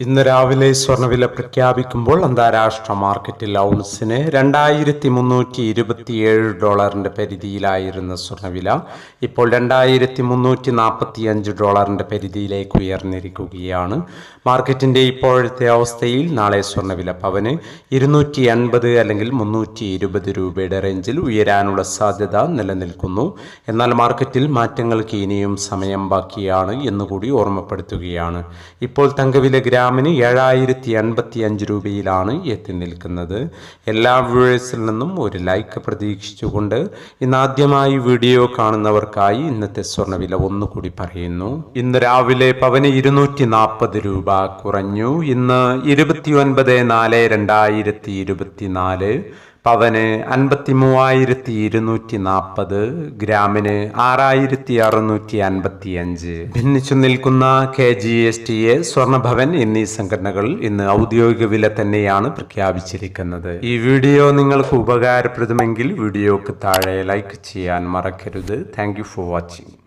ഇന്ന് രാവിലെ സ്വർണവില പ്രഖ്യാപിക്കുമ്പോൾ അന്താരാഷ്ട്ര മാർക്കറ്റിൽ ഔൺസിന് രണ്ടായിരത്തി മുന്നൂറ്റി ഇരുപത്തിയേഴ് ഡോളറിന്റെ പരിധിയിലായിരുന്ന സ്വർണവില ഇപ്പോൾ രണ്ടായിരത്തി മുന്നൂറ്റി നാൽപ്പത്തി അഞ്ച് ഡോളറിന്റെ പരിധിയിലേക്ക് ഉയർന്നിരിക്കുകയാണ്. മാർക്കറ്റിന്റെ ഇപ്പോഴത്തെ അവസ്ഥയിൽ നാളെ സ്വർണവില പവന് ഇരുന്നൂറ്റി അൻപത് അല്ലെങ്കിൽ മുന്നൂറ്റി ഇരുപത് രൂപയുടെ റേഞ്ചിൽ ഉയരാനുള്ള സാധ്യത നിലനിൽക്കുന്നു. എന്നാൽ മാർക്കറ്റിൽ മാറ്റങ്ങൾക്ക് ഇനിയും സമയം ബാക്കിയാണ് എന്നുകൂടി ഓർമ്മപ്പെടുത്തുകയാണ്. ഇപ്പോൾ തങ്കവില ഗ്രാമിന് ഏഴായിരത്തി എൺപത്തി അഞ്ച് രൂപയിലാണ് എത്തി നിൽക്കുന്നത്. എല്ലാ വ്യൂവേഴ്സിൽ നിന്നും ഒരു ലൈക്ക് പ്രതീക്ഷിച്ചുകൊണ്ട് ഇന്ന് ആദ്യമായി വീഡിയോ കാണുന്നവർക്കായി ഇന്നത്തെ സ്വർണവില ഒന്നുകൂടി പറയുന്നു. ഇന്ന് രാവിലെ പവന് ഇരുന്നൂറ്റി നാൽപ്പത് രൂപ കുറഞ്ഞു. ഇന്ന് ഇരുപത്തി ഒൻപത് നാല് രണ്ടായിരത്തി ഇരുപത്തിനാല് പവന് അൻപത്തി മൂവായിരത്തി ഇരുന്നൂറ്റി നാൽപ്പത് ഗ്രാമിന് ആറായിരത്തി അറുന്നൂറ്റി അൻപത്തി അഞ്ച് ഭിന്നിച്ചു നിൽക്കുന്ന K G S T A Swarnabhavan എന്നീ സംഘടനകൾ ഇന്ന് ഔദ്യോഗിക വില തന്നെയാണ് പ്രഖ്യാപിച്ചിരിക്കുന്നത്. ഈ വീഡിയോ നിങ്ങൾക്ക് ഉപകാരപ്രദമെങ്കിൽ വീഡിയോക്ക് താഴെ ലൈക്ക് ചെയ്യാൻ മറക്കരുത്. Thank for watching